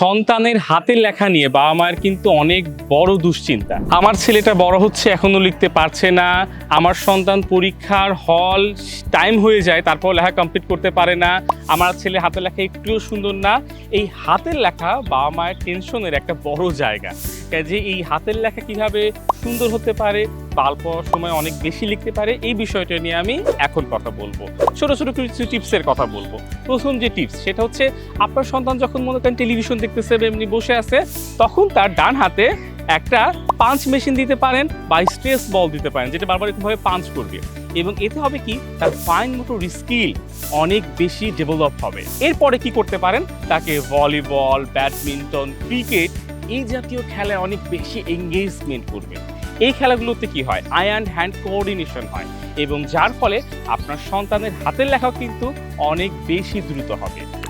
সন্তানের হাতের লেখা নিয়ে বাবা মায়ের কিন্তু অনেক বড় দুশ্চিন্তা। আমার ছেলেটা বড় হচ্ছে, এখনও লিখতে পারছে না। আমার সন্তান পরীক্ষার হল টাইম হয়ে যায়, তারপর লেখা কমপ্লিট করতে পারে না। আমার ছেলে হাতের লেখা একটুও সুন্দর না। এই হাতের লেখা বাবা মায়ের টেনশনের একটা বড় জায়গা। যে এই হাতের লেখা কীভাবে সুন্দর হতে পারে বা অল্প সময় অনেক বেশি লিখতে পারে, এই বিষয়টা নিয়ে আমি এখন কথা বলব। ছোট ছোট কিছু টিপসের কথা বলব। প্রথম যে টিপস, সেটা হচ্ছে আপনার সন্তান যখন মনে করেন টেলিভিশন দেখতেছে এমনি বসে আছে, তখন তার ডান হাতে একটা পাঞ্চ মেশিন দিতে পারেন বা স্ট্রেস বল দিতে পারেন, যেটা বারবার এরকমভাবে পাঞ্চ করবে। এবং এতে হবে কি, তার ফাইন মোটর স্কিল অনেক বেশি ডেভেলপ হবে। এরপরে কি করতে পারেন? তাকে ভলিবল, ব্যাডমিন্টন, ক্রিকেট এই জাতীয় খেলায় অনেক বেশি এঙ্গেজমেন্ট করবে। এই খেলাগুলোতে কি হয়? আই অ্যান্ড হ্যান্ড কোঅর্ডিনেশন হয় এবং যার ফলে আপনার সন্তানের হাতের লেখাও কিন্তু অনেক বেশি দ্রুত হবে।